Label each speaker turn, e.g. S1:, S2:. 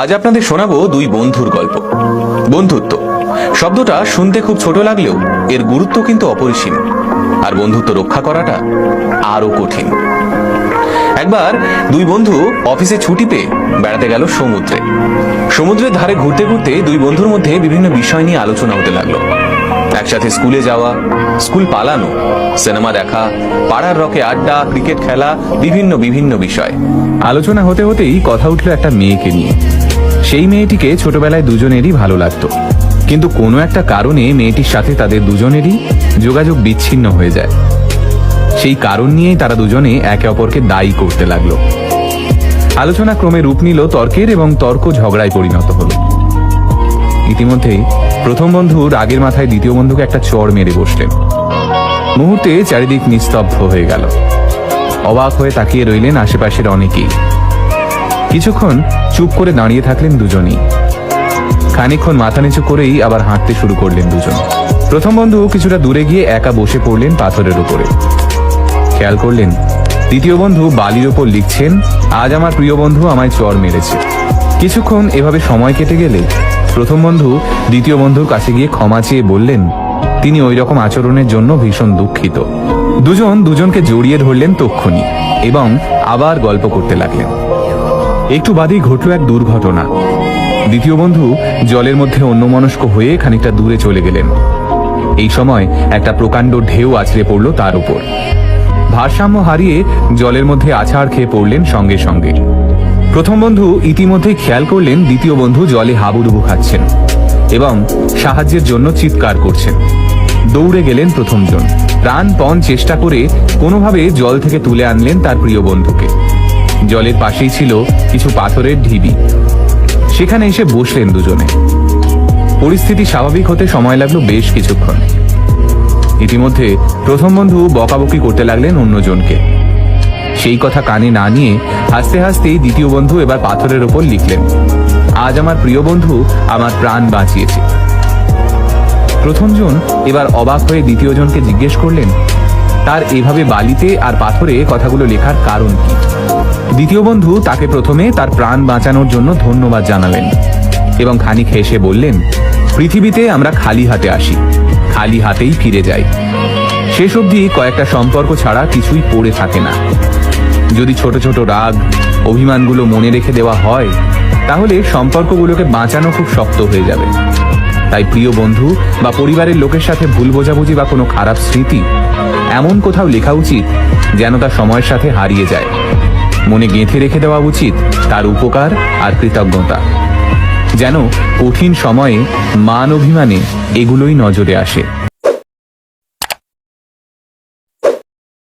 S1: আজ আপনাদের শোনাবো দুই বন্ধুর গল্প। বন্ধুত্ব। শব্দটা শুনতে খুব ছোট লাগলেও এর গুরুত্ব কিন্তু অপরিসীম। আর বন্ধুত্ব রক্ষা করাটা আরও কঠিন। একবার দুই বন্ধু অফিসে ছুটি পেয়ে বেড়াতে গেল সমুদ্রে। সমুদ্রের ধারে ঘুরতে ঘুরতে দুই বন্ধুর মধ্যে বিভিন্ন বিষয় নিয়ে আলোচনা হতে লাগল। একসাথে স্কুলে যাওয়া, স্কুল পালানো, সিনেমা দেখা, পাড়ার রকে আড্ডা, ক্রিকেট খেলা, বিভিন্ন বিভিন্ন বিষয়।
S2: আলোচনা হতে হতেই কথা উঠল একটা মেয়েকে নিয়ে। সেই মেয়েটিকে ছোটবেলায় দুজনেরই ভালো লাগতো। কিন্তু কোনো একটা কারণে মেয়েটির সাথে তাদের দুজনেরই যোগাযোগ বিচ্ছিন্ন হয়ে যায়। সেই কারণ নিয়েই তারা দুজনে একে অপরকে দায়ী করতে লাগল। আলোচনা ক্রমে রূপ নিল তর্কের এবং তর্ক ঝগড়ায় পরিণত হলো। ইতিমধ্যেই প্রথম বন্ধু রাগের মাথায় দ্বিতীয় বন্ধুকে একটা চর মেরে বসলেন। মুহূর্তে চারিদিক নিস্তব্ধ হয়ে গেল। অবাক হয়ে তাকিয়ে রইলেন আশেপাশের অনেকেই। কিছুক্ষণ চুপ করে দাঁড়িয়ে থাকলেন দুজনেই। খানিকক্ষণ মাথা নিচু করেই আবার হাঁটতে শুরু করলেন দুজন। প্রথম বন্ধু কিছুটা দূরে গিয়ে একা বসে পড়লেন পাথরের উপরে। খেয়াল করলেন, দ্বিতীয় বন্ধু বালির ওপর লিখছেন, আজ আমার প্রিয় বন্ধু আমায় চর মেরেছে। কিছুক্ষণ এভাবে সময় কেটে গেলে প্রথম বন্ধু দ্বিতীয় বন্ধুর কাছে গিয়ে ক্ষমা চেয়ে বললেন, তিনি ওই রকম আচরণের জন্য ভীষণ দুঃখিত। দুজন দুজনকে জড়িয়ে ধরলেন তক্ষুনি এবং আবার গল্প করতে লাগলেন। একটু বাদেই ঘটল এক দুর্ঘটনা। দ্বিতীয় বন্ধু জলের মধ্যে অন্যমনস্ক হয়ে খানিকটা দূরে চলে গেলেন। এই সময় একটা প্রকাণ্ড ঢেউ আছড়ে পড়ল তার উপর। ভারসাম্য হারিয়ে জলের মধ্যে আছাড় খেয়ে পড়লেন সঙ্গে সঙ্গে। প্রথম বন্ধু ইতিমধ্যে খেয়াল করলেন দ্বিতীয় বন্ধু জলে হাবুডুবু খাচ্ছেন এবং সাহায্যের জন্য চিৎকার করছেন। দৌড়ে গেলেন প্রথমজন। প্রাণপণ চেষ্টা করে কোনোভাবে জল থেকে তুলে আনলেন তার প্রিয় বন্ধুকে। জলের পাশেই ছিল কিছু পাথরের ঢিবি। সেখানে এসে বসলেন দুজনে। পরিস্থিতি স্বাভাবিক হতে সময় লাগল বেশ কিছুক্ষণ। ইতিমধ্যে প্রথম বন্ধু বকাবকি করতে লাগলেন অন্যজনকে। সেই কথা কানে না নিয়ে হাসতে হাসতেই দ্বিতীয় বন্ধু এবার পাথরের ওপর লিখলেন, আজ আমার প্রিয় বন্ধু আমার প্রাণ বাঁচিয়েছে। প্রথমজন এবার অবাক হয়ে দ্বিতীয়জনকে জিজ্ঞেস করলেন, তার এভাবে বালিতে আর পাথরে কথাগুলো লেখার কারণ কি? দ্বিতীয় বন্ধু তাকে প্রথমে তার প্রাণ বাঁচানোর জন্য ধন্যবাদ জানালেন এবং খানিক হেসে বললেন, পৃথিবীতে আমরা খালি হাতে আসি, খালি হাতেই ফিরে যাই। শেষ অবধি কয়েকটা সম্পর্ক ছাড়া কিছুই পড়ে থাকে না। যদি ছোট ছোট রাগ, অভিমানগুলো মনে রেখে দেওয়া হয়, তাহলে সম্পর্কগুলোকে বাঁচানো খুব শক্ত হয়ে যাবে। তাই প্রিয় বন্ধু বা পরিবারের লোকের সাথে ভুল বোঝাবুঝি বা কোনো খারাপ স্মৃতি, এমন কোথাও লেখা উচিত যেন তা সময়ের সাথে হারিয়ে যায়। মনে গেঁথে রেখে দেওয়া উচিত তার উপকার আর কৃতজ্ঞতা। যেন কঠিন সময়ে মান অভিমানে এগুলোই নজরে আসে।